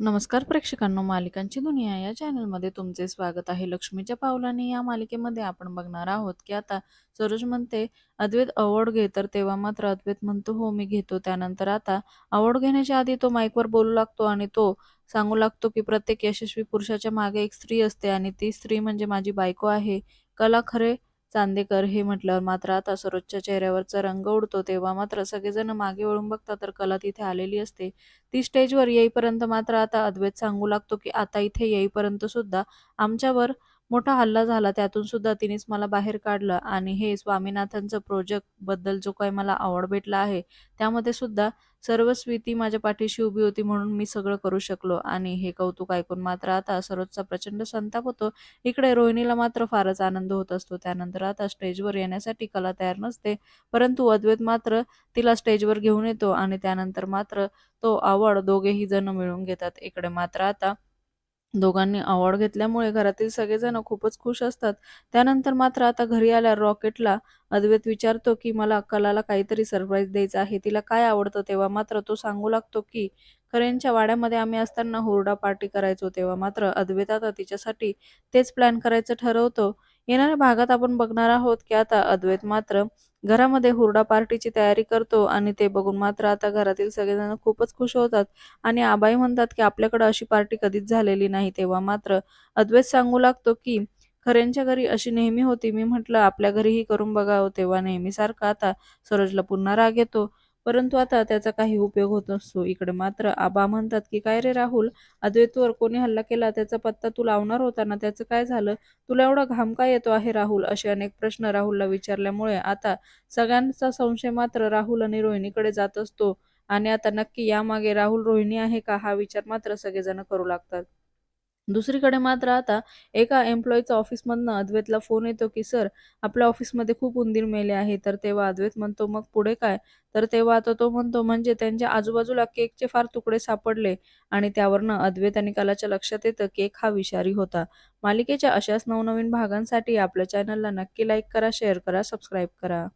नमस्कार प्रेक्षकांनो मालिकांची दुनिया या चॅनलमध्ये तुमचे स्वागत आहे. लक्ष्मीच्या पावलाने या मालिकेमध्ये आपण बघणार आहोत की आता सरोज म्हणते अद्वैत अवॉर्ड घे. तर तेव्हा मात्र अद्वैत म्हणतो हो मी घेतो. त्यानंतर आता अवॉर्ड घेण्याच्या आधी तो माईकवर बोलू लागतो आणि तो सांगू लागतो की प्रत्येक यशस्वी पुरुषाच्या मागे एक स्त्री असते आणि ती स्त्री म्हणजे माझी बायको आहे. कला खरे चांदेकर हे म्हटल्यावर मात्र आता सरोजच्या चेहऱ्यावरचा रंग उडतो. तेव्हा मात्र सगळेजण मागे वळून बघतात तर कला तिथे आलेली असते. ती स्टेजवर येईपर्यंत मात्र आता अद्वैत सांगू लागतो की आता इथे येईपर्यंत सुद्धा आमच्यावर मोठा हल्ला झाला. त्यातून सुद्धा तिनेच मला बाहेर काढलं आणि हे स्वामीनाथनचं प्रोजेक्टबद्दल जो काही मला आवड भेटला आहे त्यामध्ये सुद्धा सर्वस्वी ती माझ्या पाठीशी उभी होती म्हणून मी सगळं करू शकलो. आणि हे कौतुक ऐकून मात्र आता सरोजचा प्रचंड संताप होतो. इकडे रोहिणीला मात्र फारच आनंद होत असतो. त्यानंतर आता स्टेजवर येण्यासाठी कला तयार नसते परंतु अद्वैत मात्र तिला स्टेजवर घेऊन येतो आणि त्यानंतर मात्र तो आवड दोघेही जण मिळून घेतात. इकडे मात्र आता दोघांनी अवॉर्ड घेतल्यामुळे घरातील सगळेजण खूपच खुश असतात. त्यानंतर मात्र आता घरी आल्या रॉकेटला अद्वैत विचारतो की मला कलाला काहीतरी सरप्राईज द्यायचं आहे. तिला काय आवडतं? तेव्हा मात्र तो सांगू लागतो की करेनच्या वाड्यामध्ये आम्ही असताना हुरडा पार्टी करायचो. तेव्हा मात्र अद्वैत आता तिच्यासाठी तेच प्लॅन करायचं ठरवतो. येणाऱ्या भागात आपण बघणार आहोत की आता अद्वैत मात्र घरामध्ये हुरडा पार्टीची तयारी करतो आणि ते बघून मात्र आता घरातील सगळेजण खूपच खुश होतात. आणि आबाई म्हणतात की आपल्याकडे अशी पार्टी कधीच झालेली नाही. तेव्हा मात्र अद्वैत सांगू लागतो की खऱ्यांच्या घरी अशी नेहमी होती. मी म्हटलं आपल्या घरीही करून बघावं. तेव्हा नेहमीसारखं आता सरोजला पुन्हा राग येतो. परंतु आता त्याचा काही उपयोग होत नसतो. इकडे मात्र आबा म्हणतात की काय रे राहुल? अद्वैतवर कोणी हल्ला केला? त्याचा पत्ता तू लावणार होता ना? त्याचं काय झालं? तुला एवढा घाम काय येतो आहे राहुल? असे अनेक प्रश्न राहुलला विचारल्यामुळे आता सगळ्यांचा संशय मात्र राहुल आणि रोहिणीकडे जात असतो. आणि आता नक्की यामागे राहुल रोहिणी आहे का? हा विचार मात्र सगळेजण करू लागतात. दुसरीकडे मात्र आता एका एम्प्लॉईचा ऑफिसमधनं अद्वैतला फोन येतो की सर आपल्या ऑफिसमध्ये खूप उंदीर मेले आहे. तर तेव्हा अद्वैत म्हणतो मग पुढे काय? तर तेव्हा आता तो म्हणतो म्हणजे त्यांच्या आजूबाजूला केकचे फार तुकडे सापडले आणि त्यावरनं अद्वैत आणि कलाच्या लक्षात येतं केक हा विषारी होता. मालिकेच्या अशाच नवनवीन भागांसाठी आपल्या चॅनलला नक्की लाईक करा शेअर करा सबस्क्राईब करा.